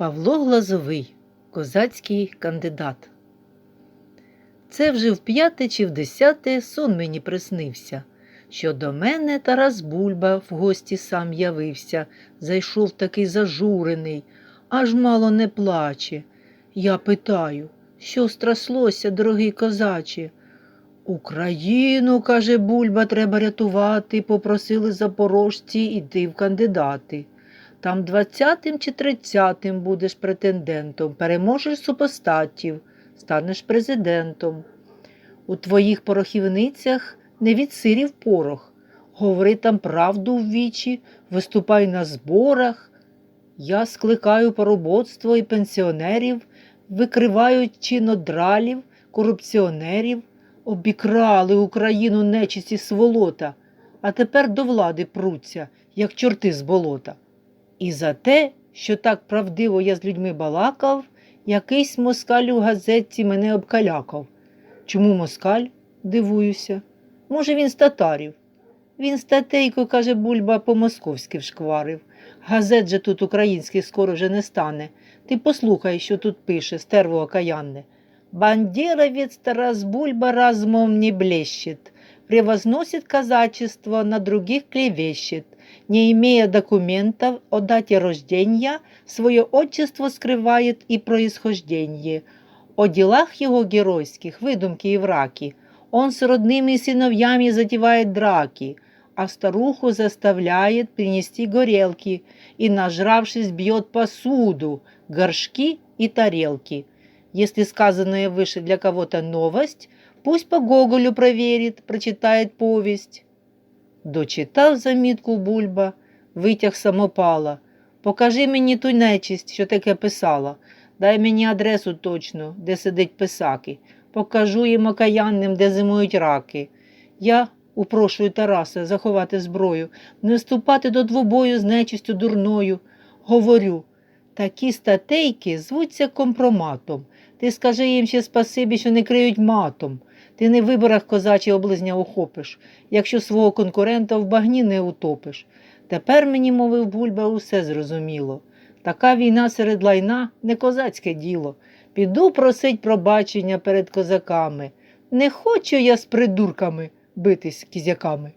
Павло Глазовий, козацький кандидат. Це вже в п'яте чи в десяте сон мені приснився, що до мене Тарас Бульба в гості сам явився, зайшов такий зажурений, аж мало не плаче. Я питаю, що страслося, дорогий козаче? Україну, каже Бульба, треба рятувати, попросили запорожці йти в кандидати. Там двадцятим чи тридцятим будеш претендентом, переможеш супостатів, станеш президентом. У твоїх порохівницях не від сирів порох. Говори там правду в вічі, виступай на зборах. Я скликаю поробоцтво і пенсіонерів, викриваю чинодралів, корупціонерів, обікрали Україну нечисті сволота, а тепер до влади пруться, як чорти з болота. І за те, що так правдиво я з людьми балакав, якийсь москаль у газетці мене обкалякав. Чому москаль? дивуюся. Може, він з татарів. Він статейко, каже Бульба, по-московськи вшкварив. Газет же тут українських скоро вже не стане. Ти послухай, що тут пише, стерво окаянне. Бандеровец Тарас Бульба разумом не блещет, превозносит казачество, на других клевещет, не имея документов о дате рождения, свое отчество скрывает и происхождение. О делах его геройских, выдумки и враки, он с родными сыновьями затевает драки, а старуху заставляет принести горелки и, нажравшись, бьет посуду, горшки и тарелки. Если сказанное выше для кого-то новость, пусть по Гоголю проверит, прочитает повесть. Дочитав замітку Бульба, витяг самопала. Покажи мені ту нечисть, що таке писала. Дай мені адресу точну, де сидить писаки. Покажу їм окаянним, де зимують раки. Я упрошую Тараса заховати зброю, не вступати до двобою з нечистю дурною. Говорю, такі статейки звуться компроматом. Ти скажи їм ще спасибі, що не криють матом. Ти не в виборах козачі облизня охопиш, якщо свого конкурента в багні не утопиш. Тепер мені, мовив Бульба, усе зрозуміло. Така війна серед лайна не козацьке діло. Піду просить пробачення перед козаками. Не хочу я з придурками битись кізяками.